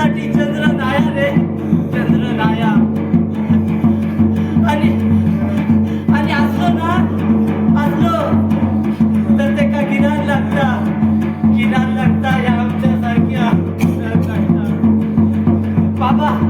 माझ्यासाठी चंद्रदाया रे चंद्र चंद्रदाया आणि आणि असलो ना असलो तर ते का गिराण लागता? गिराण लागता या आमच्यासारख्या. बाबा